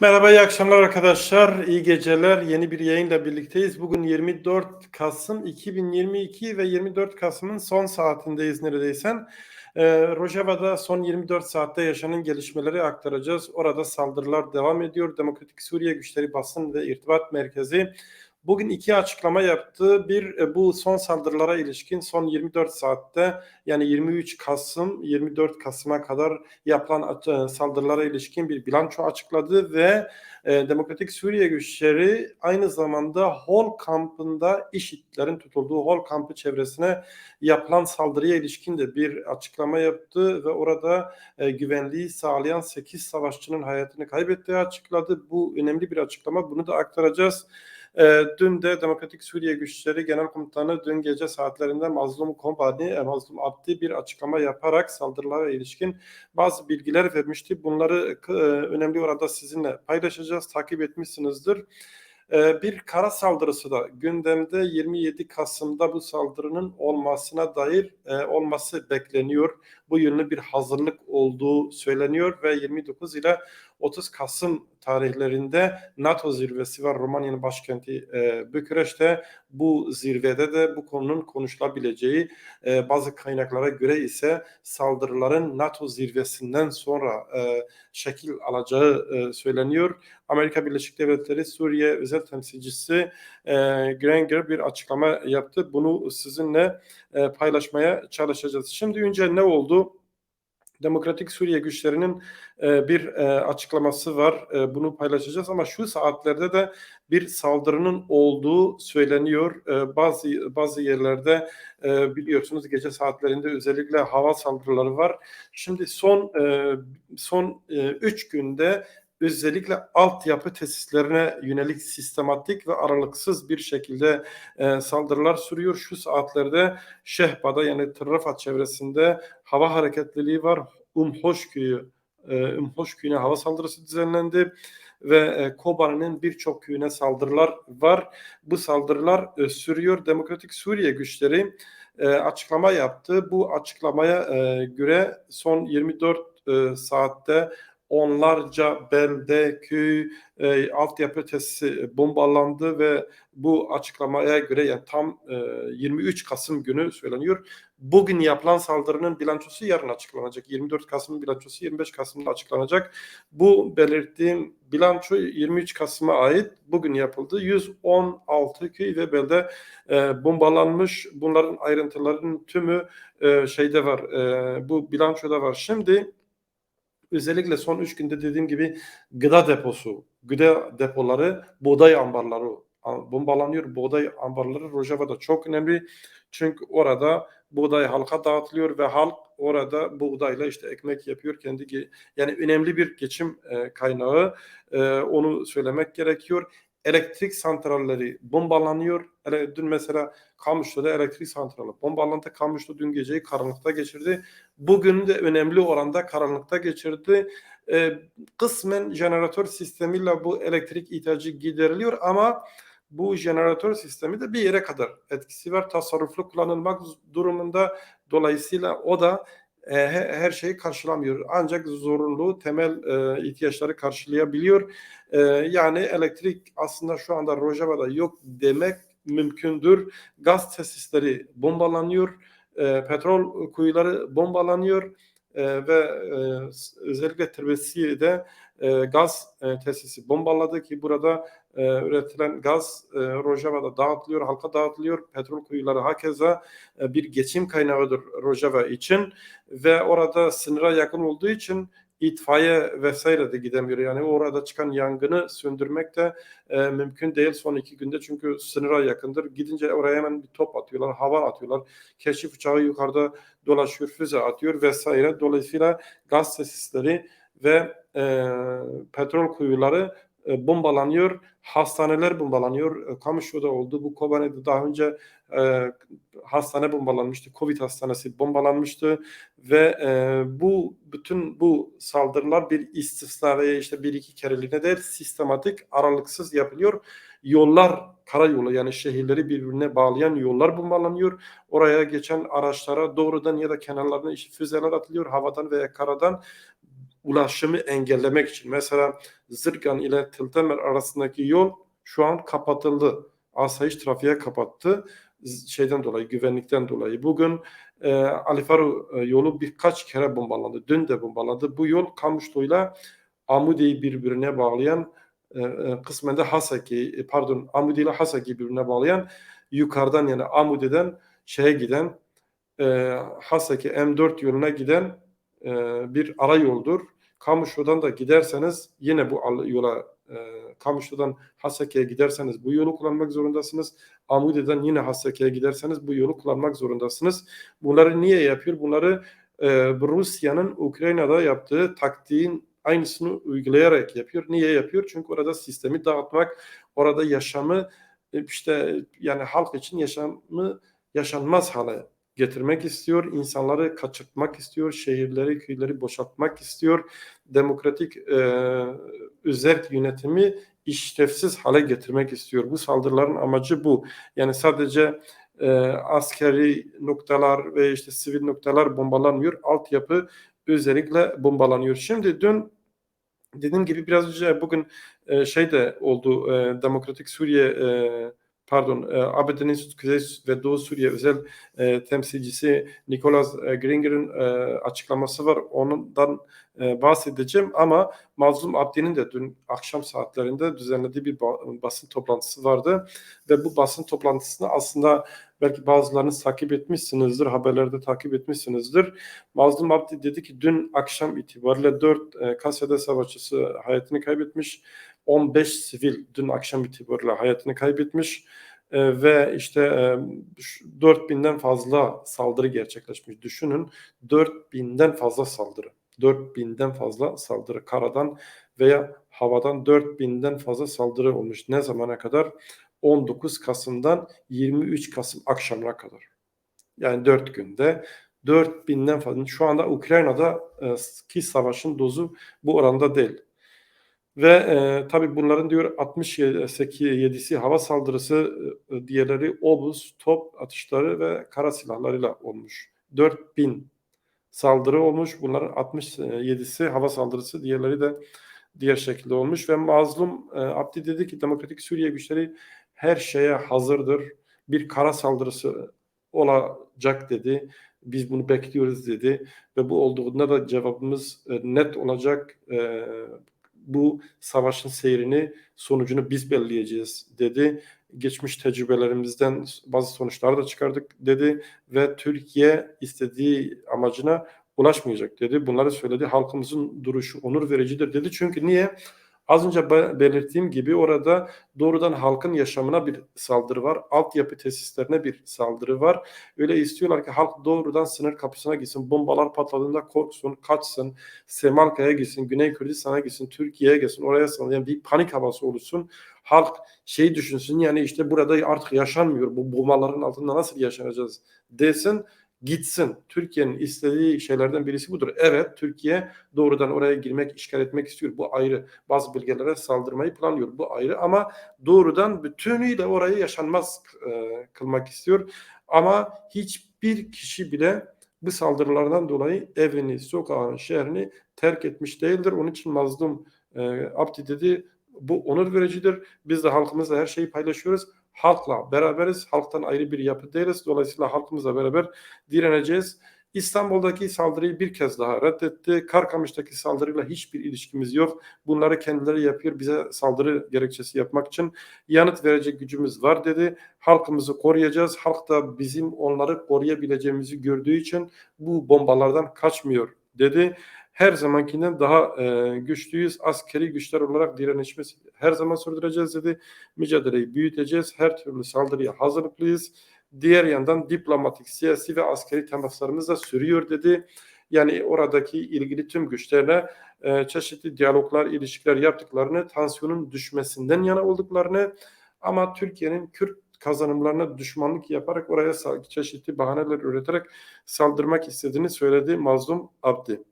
Merhaba, iyi akşamlar arkadaşlar. İyi geceler. Yeni bir yayınla birlikteyiz. Bugün 24 Kasım 2022 ve 24 Kasım'ın son saatindeyiz neredeysen. Ee, Rojava'da son 24 saatte yaşanan gelişmeleri aktaracağız. Orada saldırılar devam ediyor. Demokratik Suriye Güçleri Basın ve İrtibat Merkezi bugün iki açıklama yaptı. Bir e, bu son saldırılara ilişkin son 24 saatte yani 23 Kasım 24 Kasım'a kadar yapılan e, saldırılara ilişkin bir bilanço açıkladı ve e, Demokratik Suriye güçleri aynı zamanda Hol kampında IŞİD'lerin tutulduğu Hol kampı çevresine yapılan saldırıya ilişkin de bir açıklama yaptı ve orada güvenliği sağlayan 8 savaşçının hayatını kaybettiği açıkladı. Bu önemli bir açıklama. Bunu da aktaracağız. E, dün de Demokratik Suriye Güçleri Genel Komutanı dün gece saatlerinde Mazlum Kobani, e, Mazlum Abdi bir açıklama yaparak saldırılara ilişkin bazı bilgiler vermişti. Bunları e, önemli orada sizinle paylaşacağız. Takip etmişsinizdir. Ee, bir kara saldırısı da gündemde 27 Kasım'da bu saldırının olmasına dair e, olması bekleniyor. Bu yönlü bir hazırlık olduğu söyleniyor ve 29 ile 30 Kasım tarihlerinde NATO zirvesi var Romanya'nın başkenti e, Bükreş'te. Bu zirvede de bu konunun konuşulabileceği e, bazı kaynaklara göre ise saldırıların NATO zirvesinden sonra e, şekil alacağı e, söyleniyor. Amerika Birleşik Devletleri Suriye özel temsilcisi e, Granger bir açıklama yaptı. Bunu sizinle e, paylaşmaya çalışacağız. Şimdi önce ne oldu? Demokratik Suriye güçlerinin e, bir e, açıklaması var. E, bunu paylaşacağız ama şu saatlerde de bir saldırının olduğu söyleniyor. E, bazı bazı yerlerde e, biliyorsunuz gece saatlerinde özellikle hava saldırıları var. Şimdi son e, son 3 e, günde özellikle altyapı tesislerine yönelik sistematik ve aralıksız bir şekilde e, saldırılar sürüyor. Şu saatlerde Şehba'da yani Tırrafat çevresinde hava hareketliliği var. Umhoşköy'ü e, Umhoşköy'üne hava saldırısı düzenlendi ve e, Kobani'nin birçok köyüne saldırılar var. Bu saldırılar e, sürüyor. Demokratik Suriye güçleri e, açıklama yaptı. Bu açıklamaya e, göre son 24 e, saatte onlarca belde, köy, e, altyapı tesisi bombalandı ve bu açıklamaya göre yani tam e, 23 Kasım günü söyleniyor. Bugün yapılan saldırının bilançosu yarın açıklanacak. 24 Kasım'ın bilançosu 25 Kasım'da açıklanacak. Bu belirttiğim bilanço 23 Kasım'a ait bugün yapıldı. 116 köy ve belde e, bombalanmış. Bunların ayrıntılarının tümü e, şeyde var. E, bu bilançoda var. Şimdi özellikle son üç günde dediğim gibi gıda deposu, gıda depoları, buğday ambarları bombalanıyor. Buğday ambarları Rojava'da çok önemli. Çünkü orada buğday halka dağıtılıyor ve halk orada buğdayla işte ekmek yapıyor kendi yani önemli bir geçim e, kaynağı e, onu söylemek gerekiyor elektrik santralleri bombalanıyor. Dün mesela Kamışlı'da elektrik santralı bombalandı. Kamışlı dün geceyi karanlıkta geçirdi. Bugün de önemli oranda karanlıkta geçirdi. Ee, kısmen jeneratör sistemiyle bu elektrik ihtiyacı gideriliyor ama bu jeneratör sistemi de bir yere kadar etkisi var. Tasarruflu kullanılmak durumunda dolayısıyla o da her şeyi karşılamıyor. Ancak zorunlu temel e, ihtiyaçları karşılayabiliyor. E, yani elektrik aslında şu anda Rojava'da yok demek mümkündür. Gaz tesisleri bombalanıyor, e, petrol kuyuları bombalanıyor e, ve e, özellikle Trebesiye'de e, gaz e, tesisi bombaladı ki burada üretilen gaz e, Rojava'da dağıtılıyor, halka dağıtılıyor. Petrol kuyuları hakeza bir geçim kaynağıdır Rojava için ve orada sınıra yakın olduğu için itfaiye vesaire de gidemiyor. Yani orada çıkan yangını söndürmek de e, mümkün değil son iki günde çünkü sınıra yakındır. Gidince oraya hemen bir top atıyorlar, hava atıyorlar. Keşif uçağı yukarıda dolaşıyor, füze atıyor vesaire. Dolayısıyla gaz tesisleri ve e, petrol kuyuları bombalanıyor, hastaneler bombalanıyor. E, Kamışo'da oldu. Bu Kobani'de daha önce e, hastane bombalanmıştı. Covid hastanesi bombalanmıştı ve e, bu bütün bu saldırılar bir istisna veya işte bir iki kereliğine değil sistematik aralıksız yapılıyor. Yollar karayolu yani şehirleri birbirine bağlayan yollar bombalanıyor. Oraya geçen araçlara doğrudan ya da kenarlarına işte füzeler atılıyor havadan veya karadan ulaşımı engellemek için. Mesela Zırgan ile Tiltemer arasındaki yol şu an kapatıldı. Asayiş trafiğe kapattı. Şeyden dolayı, güvenlikten dolayı. Bugün e, Alifaru e, yolu birkaç kere bombalandı. Dün de bombalandı. Bu yol Kamışlı'yla Amudi'yi birbirine bağlayan e, e, kısmen de Haseki, e, pardon Amudi ile Haseki birbirine bağlayan yukarıdan yani Amudi'den şeye giden e, Haseki M4 yoluna giden e, bir ara yoldur. Kamışlı'dan da giderseniz yine bu yola e, Kamışlı'dan Haseki'ye giderseniz bu yolu kullanmak zorundasınız. Amudi'den yine Haseki'ye giderseniz bu yolu kullanmak zorundasınız. Bunları niye yapıyor? Bunları e, Rusya'nın Ukrayna'da yaptığı taktiğin aynısını uygulayarak yapıyor. Niye yapıyor? Çünkü orada sistemi dağıtmak, orada yaşamı e, işte yani halk için yaşamı yaşanmaz hale getirmek istiyor. insanları kaçırtmak istiyor. Şehirleri, köyleri boşaltmak istiyor. Demokratik e, özerk yönetimi işlevsiz hale getirmek istiyor. Bu saldırıların amacı bu. Yani sadece e, askeri noktalar ve işte sivil noktalar bombalanmıyor. Altyapı özellikle bombalanıyor. Şimdi dün dediğim gibi biraz önce bugün e, şey de oldu. E, Demokratik Suriye e, pardon e, ABD'nin Kuzey ve Doğu Suriye özel e, temsilcisi Nicholas e, Gringer'in e, açıklaması var. Ondan e, bahsedeceğim ama Mazlum Abdi'nin de dün akşam saatlerinde düzenlediği bir ba- basın toplantısı vardı ve bu basın toplantısını aslında belki bazılarınız takip etmişsinizdir, haberlerde takip etmişsinizdir. Mazlum Abdi dedi ki dün akşam itibariyle 4 e, Kasya'da savaşçısı hayatını kaybetmiş. 15 sivil dün akşam itibariyle hayatını kaybetmiş. E, ve işte e, şu 4000'den fazla saldırı gerçekleşmiş. Düşünün 4000'den fazla saldırı. 4000'den fazla saldırı karadan veya havadan 4000'den fazla saldırı olmuş. Ne zamana kadar? 19 Kasım'dan 23 Kasım akşamına kadar. Yani 4 günde 4000'den fazla. Şu anda Ukrayna'da e, ki savaşın dozu bu oranda değil. Ve e, tabii bunların diyor 67'si hava saldırısı, e, diğerleri obus, top atışları ve kara silahlarıyla olmuş. 4000 saldırı olmuş. Bunların 67'si hava saldırısı, diğerleri de diğer şekilde olmuş ve Mazlum e, Abdi dedi ki Demokratik Suriye güçleri her şeye hazırdır. Bir kara saldırısı olacak dedi. Biz bunu bekliyoruz dedi ve bu olduğunda da cevabımız e, net olacak. E, bu savaşın seyrini, sonucunu biz belirleyeceğiz dedi. Geçmiş tecrübelerimizden bazı sonuçlar da çıkardık dedi ve Türkiye istediği amacına ulaşmayacak dedi. Bunları söyledi. Halkımızın duruşu onur vericidir dedi. Çünkü niye? Az önce be- belirttiğim gibi orada doğrudan halkın yaşamına bir saldırı var. Altyapı tesislerine bir saldırı var. Öyle istiyorlar ki halk doğrudan sınır kapısına gitsin. Bombalar patladığında korksun, kaçsın. Semalka'ya gitsin, Güney Kürdistan'a gitsin, Türkiye'ye gitsin. Oraya sallayan bir panik havası oluşsun. Halk şey düşünsün yani işte burada artık yaşanmıyor. Bu bombaların altında nasıl yaşanacağız desin gitsin. Türkiye'nin istediği şeylerden birisi budur. Evet Türkiye doğrudan oraya girmek, işgal etmek istiyor. Bu ayrı. Bazı bölgelere saldırmayı planlıyor. Bu ayrı ama doğrudan bütünüyle orayı yaşanmaz e, kılmak istiyor. Ama hiçbir kişi bile bu saldırılardan dolayı evini, sokağını, şehrini terk etmiş değildir. Onun için mazlum e, Abdi dedi bu onur vericidir. Biz de halkımızla her şeyi paylaşıyoruz halkla beraberiz. Halktan ayrı bir yapı değiliz. Dolayısıyla halkımızla beraber direneceğiz. İstanbul'daki saldırıyı bir kez daha reddetti. Karkamış'taki saldırıyla hiçbir ilişkimiz yok. Bunları kendileri yapıyor. Bize saldırı gerekçesi yapmak için yanıt verecek gücümüz var dedi. Halkımızı koruyacağız. Halk da bizim onları koruyabileceğimizi gördüğü için bu bombalardan kaçmıyor dedi. Her zamankinden daha e, güçlüyüz. Askeri güçler olarak direnişimiz her zaman sürdüreceğiz dedi mücadeleyi büyüteceğiz. Her türlü saldırıya hazırlıklıyız. Diğer yandan diplomatik, siyasi ve askeri temaslarımız da sürüyor dedi. Yani oradaki ilgili tüm güçlerle e, çeşitli diyaloglar, ilişkiler yaptıklarını, tansiyonun düşmesinden yana olduklarını ama Türkiye'nin Kürt kazanımlarına düşmanlık yaparak oraya çeşitli bahaneler üreterek saldırmak istediğini söyledi Mazlum Abdi.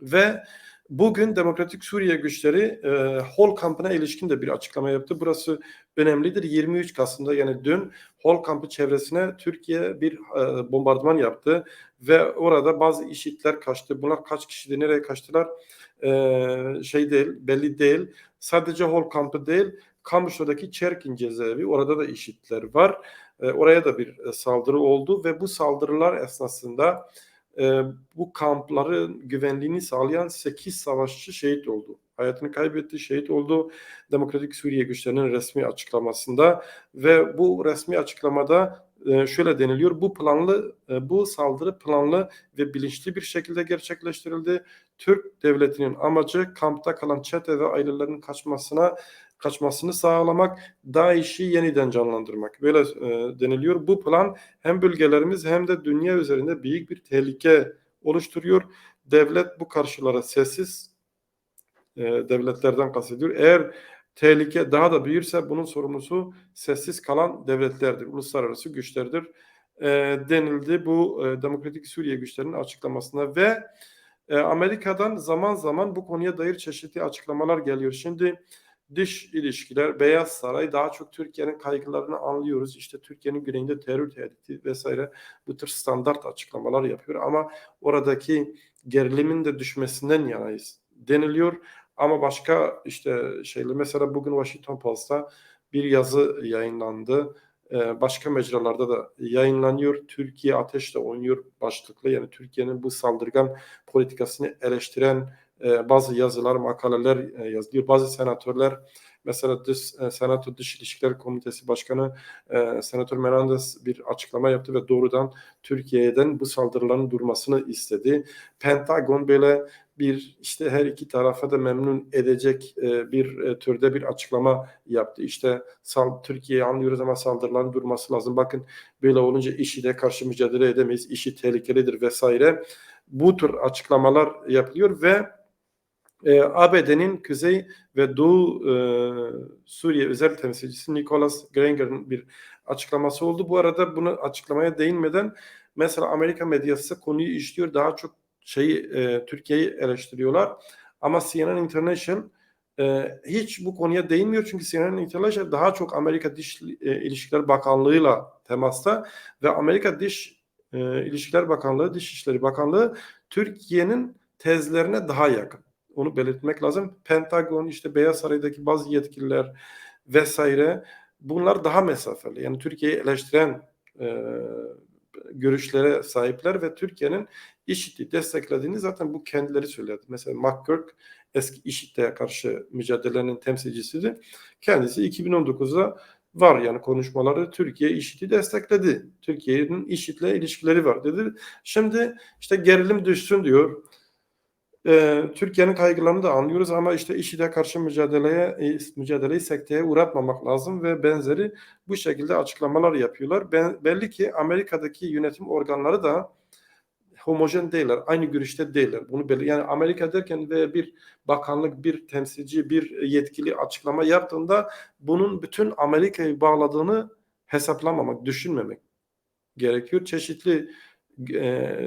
Ve Bugün Demokratik Suriye güçleri e, Hol kampına ilişkin de bir açıklama yaptı. Burası önemlidir. 23 Kasım'da yani dün Hol kampı çevresine Türkiye bir e, bombardıman yaptı ve orada bazı işitler kaçtı. Bunlar kaç kişiydi, nereye kaçtılar e, şey değil, belli değil. Sadece Hol kampı değil, Kamışlı'daki Çerkin cezaevi orada da işitler var. E, oraya da bir e, saldırı oldu ve bu saldırılar esnasında e, bu kampların güvenliğini sağlayan 8 savaşçı şehit oldu. Hayatını kaybetti, şehit oldu Demokratik Suriye güçlerinin resmi açıklamasında ve bu resmi açıklamada şöyle deniliyor. Bu planlı, bu saldırı planlı ve bilinçli bir şekilde gerçekleştirildi. Türk devletinin amacı kampta kalan çete ve ailelerin kaçmasına kaçmasını sağlamak, DAEŞ'i yeniden canlandırmak. Böyle e, deniliyor. Bu plan hem bölgelerimiz hem de dünya üzerinde büyük bir tehlike oluşturuyor. Devlet bu karşılara sessiz e, devletlerden kastediyor. Eğer tehlike daha da büyürse bunun sorumlusu sessiz kalan devletlerdir, uluslararası güçlerdir e, denildi bu e, Demokratik Suriye güçlerinin açıklamasına ve e, Amerika'dan zaman zaman bu konuya dair çeşitli açıklamalar geliyor. Şimdi dış ilişkiler, Beyaz Saray daha çok Türkiye'nin kaygılarını anlıyoruz. İşte Türkiye'nin güneyinde terör tehdidi vesaire bu tür standart açıklamalar yapıyor ama oradaki gerilimin de düşmesinden yanayız deniliyor. Ama başka işte şeyler mesela bugün Washington Post'ta bir yazı yayınlandı. Ee, başka mecralarda da yayınlanıyor. Türkiye ateşle oynuyor başlıklı. Yani Türkiye'nin bu saldırgan politikasını eleştiren e, bazı yazılar, makaleler e, yazılıyor. Bazı senatörler mesela dış, e, Senato Dış İlişkiler Komitesi Başkanı e, Senatör Menendez bir açıklama yaptı ve doğrudan Türkiye'den bu saldırıların durmasını istedi. Pentagon böyle bir işte her iki tarafa da memnun edecek e, bir türde bir açıklama yaptı. İşte sal, Türkiye'yi anlıyoruz ama saldırıların durması lazım. Bakın böyle olunca işi de karşı mücadele edemeyiz. İşi tehlikelidir vesaire. Bu tür açıklamalar yapılıyor ve e, ABD'nin Kuzey ve Doğu e, Suriye özel temsilcisi Nicholas Granger'ın bir açıklaması oldu. Bu arada bunu açıklamaya değinmeden mesela Amerika medyası konuyu işliyor. Daha çok şeyi e, Türkiye'yi eleştiriyorlar. Ama CNN International e, hiç bu konuya değinmiyor çünkü CNN International daha çok Amerika Dış e, İlişkiler Bakanlığı'yla temasta ve Amerika Dış e, İlişkiler Bakanlığı, Dışişleri Bakanlığı Türkiye'nin tezlerine daha yakın. Onu belirtmek lazım. Pentagon, işte Beyaz Saray'daki bazı yetkililer vesaire bunlar daha mesafeli. Yani Türkiye'yi eleştiren e, görüşlere sahipler ve Türkiye'nin IŞİD'i desteklediğini zaten bu kendileri söyledi. Mesela McGurk eski IŞİD'e karşı mücadelenin temsilcisiydi. Kendisi 2019'da var yani konuşmaları Türkiye IŞİD'i destekledi. Türkiye'nin IŞİD'le ilişkileri var dedi. Şimdi işte gerilim düşsün diyor. Ee, Türkiye'nin kaygılarını da anlıyoruz ama işte IŞİD'e karşı mücadeleye e, mücadeleyi sekteye uğratmamak lazım ve benzeri bu şekilde açıklamalar yapıyorlar. Ben, belli ki Amerika'daki yönetim organları da homojen değiller, aynı görüşte değiller. Bunu belli yani Amerika derken ve bir bakanlık, bir temsilci, bir yetkili açıklama yaptığında bunun bütün Amerika'yı bağladığını hesaplamamak, düşünmemek gerekiyor. Çeşitli e,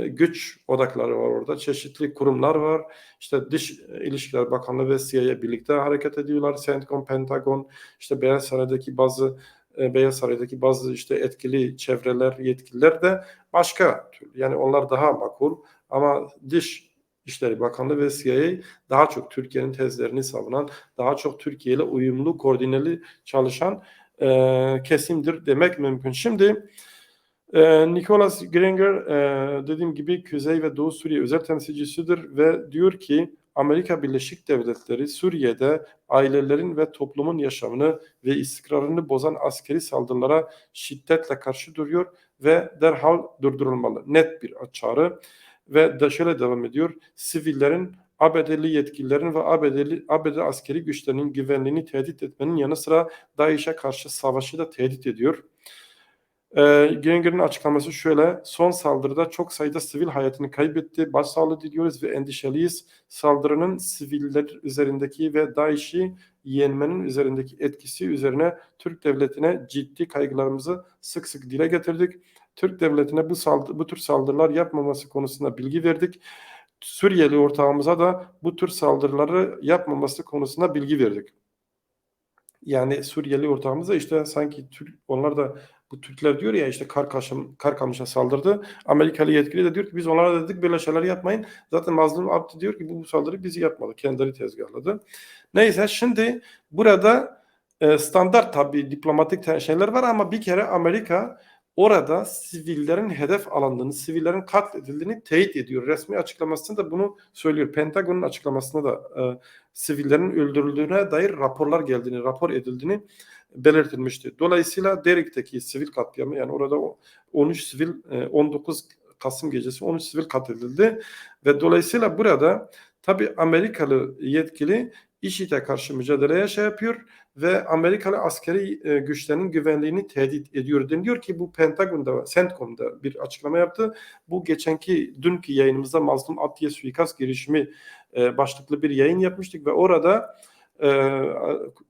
güç odakları var orada. Çeşitli kurumlar var. İşte Dış İlişkiler Bakanlığı ve CIA birlikte hareket ediyorlar. CENTCOM, Pentagon, işte Beyaz Saray'daki bazı e, Beyaz Saray'daki bazı işte etkili çevreler, yetkililer de başka tür. Yani onlar daha makul ama Dış İşleri Bakanlığı ve CIA daha çok Türkiye'nin tezlerini savunan, daha çok Türkiye ile uyumlu, koordineli çalışan e, kesimdir demek mümkün. Şimdi e, Nicholas Granger e, dediğim gibi Kuzey ve Doğu Suriye özel temsilcisidir ve diyor ki Amerika Birleşik Devletleri Suriye'de ailelerin ve toplumun yaşamını ve istikrarını bozan askeri saldırılara şiddetle karşı duruyor ve derhal durdurulmalı. Net bir çağrı ve de şöyle devam ediyor. Sivillerin ABD'li yetkililerin ve ABD'li ABD askeri güçlerinin güvenliğini tehdit etmenin yanı sıra DAEŞ'e karşı savaşı da tehdit ediyor. E, Genger'in açıklaması şöyle. Son saldırıda çok sayıda sivil hayatını kaybetti. Başsağlığı diliyoruz ve endişeliyiz. Saldırının siviller üzerindeki ve DAEŞ'i yenmenin üzerindeki etkisi üzerine Türk devletine ciddi kaygılarımızı sık sık dile getirdik. Türk devletine bu saldı, bu tür saldırılar yapmaması konusunda bilgi verdik. Suriyeli ortağımıza da bu tür saldırıları yapmaması konusunda bilgi verdik. Yani Suriyeli ortağımıza işte sanki Türk, onlar da bu Türkler diyor ya işte Karkaş'ın Karkamış'a saldırdı. Amerikalı yetkili de diyor ki biz onlara dedik böyle şeyler yapmayın. Zaten Mazlum Abdi diyor ki bu, bu saldırı bizi yapmadı. Kendileri tezgahladı. Neyse şimdi burada e, standart tabii diplomatik şeyler var ama bir kere Amerika orada sivillerin hedef alındığını, sivillerin katledildiğini teyit ediyor. Resmi açıklamasında da bunu söylüyor. Pentagon'un açıklamasında da e, sivillerin öldürüldüğüne dair raporlar geldiğini, rapor edildiğini belirtilmişti. Dolayısıyla Derik'teki sivil katliamı yani orada 13 sivil 19 Kasım gecesi 13 sivil katledildi ve dolayısıyla burada tabi Amerikalı yetkili IŞİD'e karşı mücadeleye şey yapıyor ve Amerikalı askeri e, güçlerin güvenliğini tehdit ediyor deniliyor ki bu Pentagon'da, CENTCOM'da bir açıklama yaptı. Bu geçenki dünkü yayınımızda Mazlum Abdiye suikast girişimi e, başlıklı bir yayın yapmıştık ve orada e,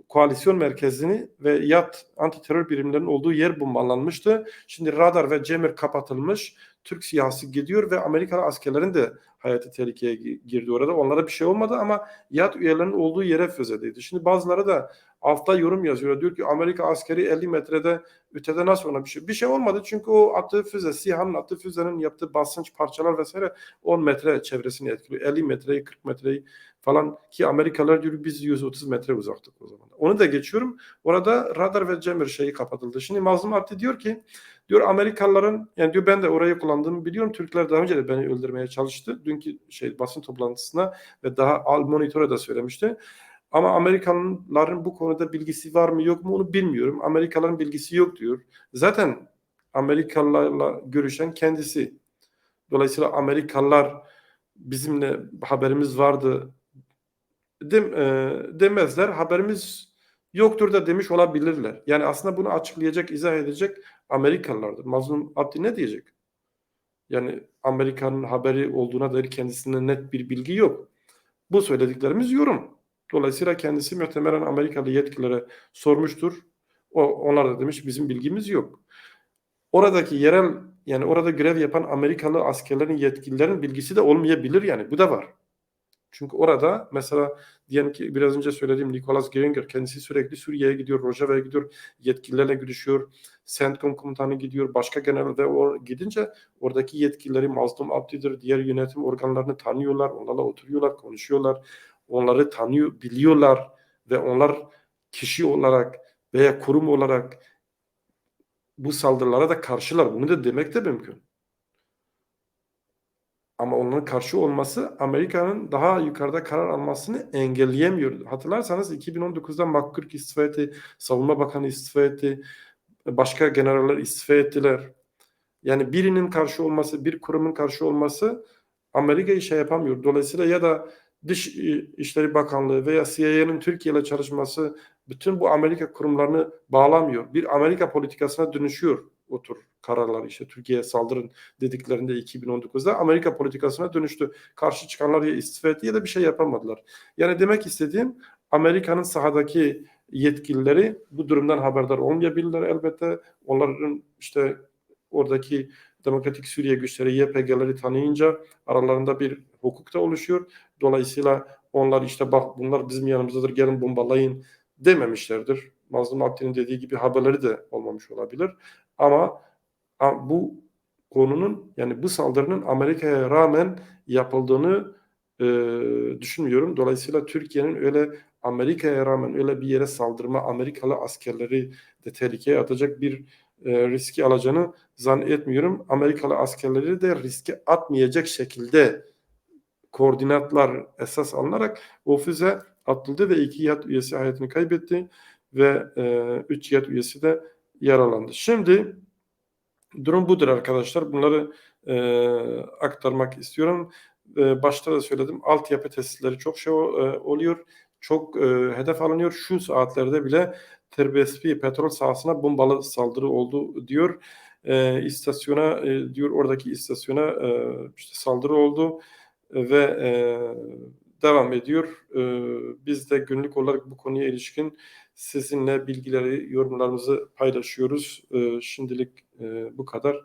koalisyon merkezini ve yat anti terör birimlerinin olduğu yer bombalanmıştı. Şimdi radar ve cemer kapatılmış. Türk siyasi gidiyor ve Amerikalı askerlerin de hayatı tehlikeye girdi orada. Onlara bir şey olmadı ama yat üyelerinin olduğu yere füzeliydi. Şimdi bazıları da altta yorum yazıyor. Diyor ki Amerika askeri 50 metrede ötede nasıl ona bir şey? Bir şey olmadı çünkü o attığı füze, SİHA'nın attığı füzenin yaptığı basınç parçalar vesaire 10 metre çevresini etkiliyor. 50 metreyi 40 metreyi falan ki Amerikalılar diyor biz 130 metre uzaktık o zaman. Onu da geçiyorum. Orada radar ve jammer şeyi kapatıldı. Şimdi Mazlum Abdi diyor ki diyor Amerikalıların yani diyor ben de orayı kullandığımı biliyorum. Türkler daha önce de beni öldürmeye çalıştı. Dünkü şey basın toplantısına ve daha Al Monitor'a da söylemişti. Ama Amerikalıların bu konuda bilgisi var mı yok mu onu bilmiyorum. Amerikalıların bilgisi yok diyor. Zaten Amerikalılarla görüşen kendisi. Dolayısıyla Amerikalılar bizimle haberimiz vardı dem, e, demezler. Haberimiz yoktur da demiş olabilirler. Yani aslında bunu açıklayacak, izah edecek Amerikalılardır. Mazlum Abdi ne diyecek? Yani Amerika'nın haberi olduğuna dair kendisinde net bir bilgi yok. Bu söylediklerimiz yorum. Dolayısıyla kendisi muhtemelen Amerikalı yetkililere sormuştur. O, onlar da demiş bizim bilgimiz yok. Oradaki yerel yani orada görev yapan Amerikalı askerlerin yetkililerin bilgisi de olmayabilir yani bu da var. Çünkü orada mesela diyelim ki biraz önce söylediğim Nicholas Geringer kendisi sürekli Suriye'ye gidiyor, Rojava'ya gidiyor, yetkililerle görüşüyor, CENTCOM komutanı gidiyor, başka general ve o gidince oradaki yetkilileri Mazlum Abdi'dir, diğer yönetim organlarını tanıyorlar, onlarla oturuyorlar, konuşuyorlar, onları tanıyor, biliyorlar ve onlar kişi olarak veya kurum olarak bu saldırılara da karşılar. Bunu da demek de mümkün. Ama onların karşı olması Amerika'nın daha yukarıda karar almasını engelleyemiyor. Hatırlarsanız 2019'da McCurk istifa etti, Savunma Bakanı istifa etti, başka generaller istifa ettiler. Yani birinin karşı olması, bir kurumun karşı olması Amerika'yı şey yapamıyor. Dolayısıyla ya da Dış İşleri Bakanlığı veya CIA'nın Türkiye ile çalışması bütün bu Amerika kurumlarını bağlamıyor. Bir Amerika politikasına dönüşüyor o tür kararlar işte Türkiye'ye saldırın dediklerinde 2019'da Amerika politikasına dönüştü. Karşı çıkanlar ya istifa etti ya da bir şey yapamadılar. Yani demek istediğim Amerika'nın sahadaki yetkilileri bu durumdan haberdar olmayabilirler elbette. Onların işte oradaki Demokratik Suriye güçleri YPG'leri tanıyınca aralarında bir hukuk da oluşuyor. Dolayısıyla onlar işte bak bunlar bizim yanımızdadır gelin bombalayın dememişlerdir. Mazlum Abdi'nin dediği gibi haberleri de olmamış olabilir. Ama bu konunun yani bu saldırının Amerika'ya rağmen yapıldığını e, düşünmüyorum. Dolayısıyla Türkiye'nin öyle Amerika'ya rağmen öyle bir yere saldırma, Amerikalı askerleri de tehlikeye atacak bir e, riski alacağını zannetmiyorum. Amerikalı askerleri de riske atmayacak şekilde koordinatlar esas alınarak o füze atıldı ve iki yat üyesi hayatını kaybetti ve e, üç yat üyesi de yaralandı. Şimdi durum budur arkadaşlar. Bunları e, aktarmak istiyorum. E, başta da söyledim. Altyapı tesisleri çok şey e, oluyor. Çok e, hedef alınıyor. Şu saatlerde bile Terbiyespi petrol sahasına bombalı saldırı oldu diyor. E, istasyona e, diyor oradaki istasyona e, işte saldırı oldu ve e, devam ediyor. E, biz de günlük olarak bu konuya ilişkin sizinle bilgileri, yorumlarımızı paylaşıyoruz. E, şimdilik e, bu kadar.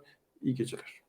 İyi geceler.